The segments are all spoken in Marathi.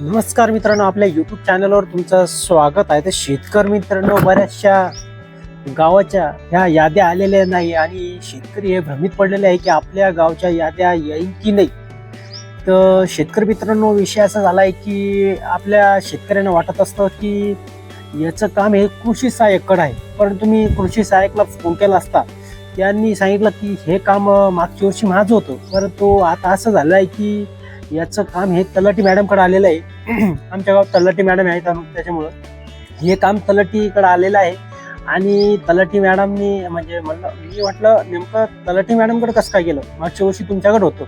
नमस्कार मित्रांनो आपल्या यूट्यूब चॅनलवर तुमचं स्वागत आहे. तर शेतकरी मित्रांनो बऱ्याचशा गावाच्या ह्या याद्या आलेल्या नाही आणि शेतकरी हे भ्रमित पडलेले आहे की आपल्या गावच्या याद्या येईल की नाही. तर शेतकरी मित्रांनो विषय असा झाला आहे की आपल्या शेतकऱ्यांना वाटत असतं की याचं काम हे कृषी सहाय्यकडं आहे. परंतु मी कृषी सहाय्यकला फोन केला असता त्यांनी सांगितलं की हे काम मागच्या वर्षी माझं होतं. परंतु आता असं झालं आहे की याचं काम हे तलाटी मॅडमकडे आलेलं आहे. आमच्या गावात तलाटी मॅडम आहेत त्याच्यामुळं. हे काम तलाटीकडे आलेलं आहे. आणि तलाठी मॅडमनी म्हणजे म्हणलं मी म्हटलं नेमकं तलाठी मॅडमकडे कसं काय गेलं? मागच्या वर्षी तुमच्याकडे होतं.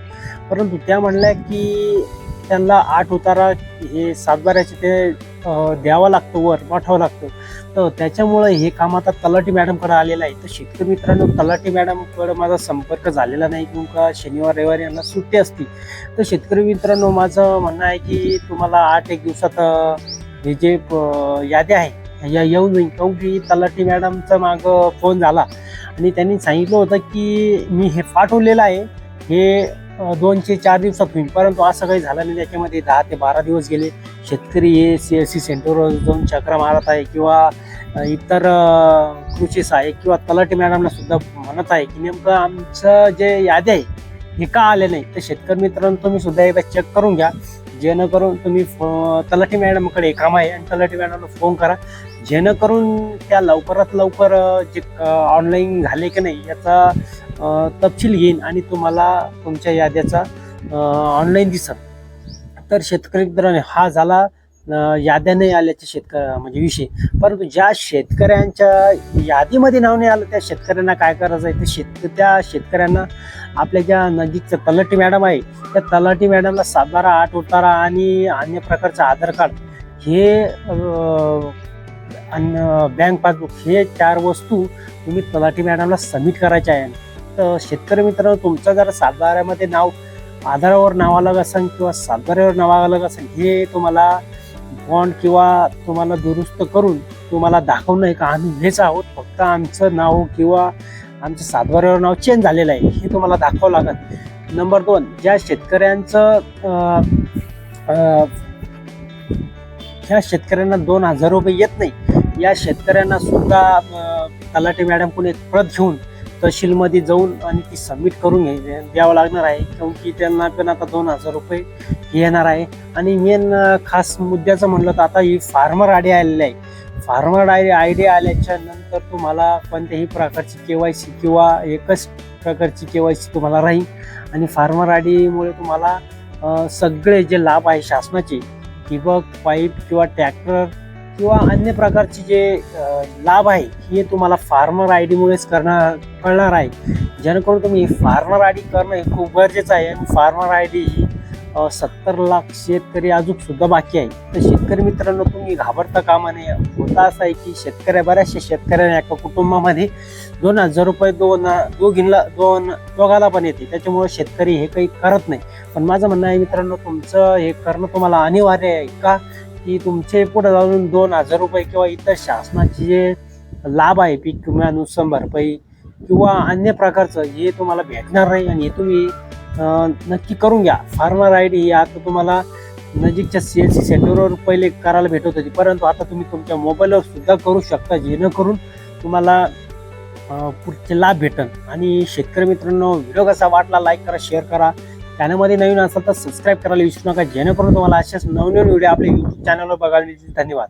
परंतु त्या म्हणल्या की त्यांना आठ उतारा हे सातबाऱ्याचे ते द्यावं लागतं वर पाठवावं लागतं. तर त्याच्यामुळं हे काम आता तलाठी मॅडमकडे आलेलं आहे. तर शेतकरी मित्रांनो तलाठी मॅडमकडे माझा संपर्क झालेला नाही किंवा शनिवार रविवारी यांना सुट्टी असती. तर शेतकरी मित्रांनो माझं म्हणणं आहे की तुम्हाला आठ एक दिवसात हे जे यादी याद्या आहे या येऊ जाईल काहून की तलाठी मॅडमचा माग फोन झाला आणि त्यांनी सांगितलं होतं की मी हे पाठवलेलं आहे. हे दोनशे चार दिवसात होईल परंतु असं काही झालं नाही. त्याच्यामध्ये दहा ते बारा दिवस गेले. शेतकरी हे सी एस सी सेंटरवर जाऊन चक्रा मारत आहे किंवा इतर कृषीस कृषी सहाय्यक किंवा तलाठी मॅडमला सुद्धा म्हणत आहे की नेमकं आमचं जे यादी आहे हे का आले नाही? तर शेतकरी मित्रांनो तुम्ही सुद्धा एकदा चेक करून घ्या. जेणेकरून तुम्ही फ- तलाठी मॅडमकडे काम आहे आणि तलाठी मॅडमला फोन करा. जेणेकरून त्या लवकरात लवकर जे ऑनलाईन झाले की नाही याचा तपशील घेईन आणि तुम्हाला तुमच्या याद्याचा ऑनलाईन दिसत तर शेतकरी मित्रांनो हा झाला याद्या नाही आल्याचे शेतकऱ्या म्हणजे विषय. परंतु ज्या शेतकऱ्यांच्या यादीमध्ये नाव नाही आलं त्या शेतकऱ्यांना काय करायचं आहे? ते शेत त्या शेतकऱ्यांना आपल्या ज्या नजीकचं तलाठी मॅडम आहे त्या तलाठी मॅडमला सातबारा आठ उतारा आणि अन्य प्रकारचं आधार कार्ड हे अन्य बँक पासबुक हे चार वस्तू तुम्ही तलाठी मॅडमला सबमिट करायच्या आहे तर शेतकरी मित्रांनो तुमचं जर सातबाऱ्यामध्ये नाव आधारावर नाव आलं असेल किंवा सातबाऱ्यावर नाव आलं असेल हे तुम्हाला बॉन्ड किंवा तुम्हाला दुरुस्त करून तुम्हाला दाखवणं आहे का? आम्ही हेच आहोत. फक्त आमचं नाव किंवा आमचं सातबाऱ्यावर नाव चेंज झालेलं आहे. हे तुम्हाला दाखवावं लागत नंबर दोन ज्या शेतकऱ्यांचं ह्या शेतकऱ्यांना दोन हजार रुपये येत नाही या शेतकऱ्यांना सुद्धा अं, मॅडमकडून एक प्रत घेऊन तहसीलमध्ये जाऊन आणि ती सबमिट करून घ्याय द्यावं लागणार आहे. कारण की त्यांना पण आता दोन हजार रुपये येणार आहे. आणि मेन खास मुद्द्याचं म्हणलं तर आता ही फार्मर आयडी आलेली आहे. फार्मर आय आय डी आल्याच्यानंतर तुम्हाला कोणत्याही प्रकारची के वाय सी किंवा एकच प्रकारची के वाय सी तुम्हाला राहील. आणि फार्मर आय डीमुळे तुम्हाला सगळे जे लाभ आहे शासनाचे ठिबक पाईप किंवा ट्रॅक्टर किंवा अन्य प्रकारचे जे लाभ आहे हे तुम्हाला फार्मर आय डीमुळेच करणार कळणार आहे. जेणेकरून तुम्ही फार्मर आय डी करणं हे खूप गरजेचं आहे. आणि फार्मर आय डी ही सत्तर लाख शेतकरी अजूनसुद्धा बाकी आहे. तर शेतकरी मित्रांनो तुम्ही घाबरता कामा नये. होता असं आहे की शेतकऱ्या बऱ्याचशा शेतकऱ्यांना एका कुटुंबामध्ये दोन हजार रुपये दोन दोघींना दोन दोघाला पण येते. त्याच्यामुळे शेतकरी हे काही करत नाही. पण माझं म्हणणं आहे मित्रांनो तुमचं हे करणं तुम्हाला अनिवार्य आहे का? की तुमचे पुढे जाऊन दोन हजार रुपये किंवा इतर शासनाचे जे लाभ आहे पीक किंवा नुकसान भरपाई किंवा अन्य प्रकारचं हे तुम्हाला भेटणार नाही आणि हे तुम्ही नक्की करून घ्या. फार्मर आय डी ही आता तुम्हाला नजीकच्या सी एल सी सेंटरवर पहिले करायला भेटत होती. परंतु आता तुम्ही तुमच्या मोबाईलवर सुद्धा करू शकता जेणेकरून तुम्हाला पुढचे लाभ भेटन. आणि शेतकरी मित्रांनो व्हिडिओ कसा वाटला लाईक करा शेअर करा. चॅनलमध्ये नवीन असाल तर सबस्क्राईब करायला विसरू नका. जेणेकरून तुम्हाला अशाच नवनवीन व्हिडिओ आपल्या यूट्यूब चॅनलवर बघायला मिळतील. धन्यवाद.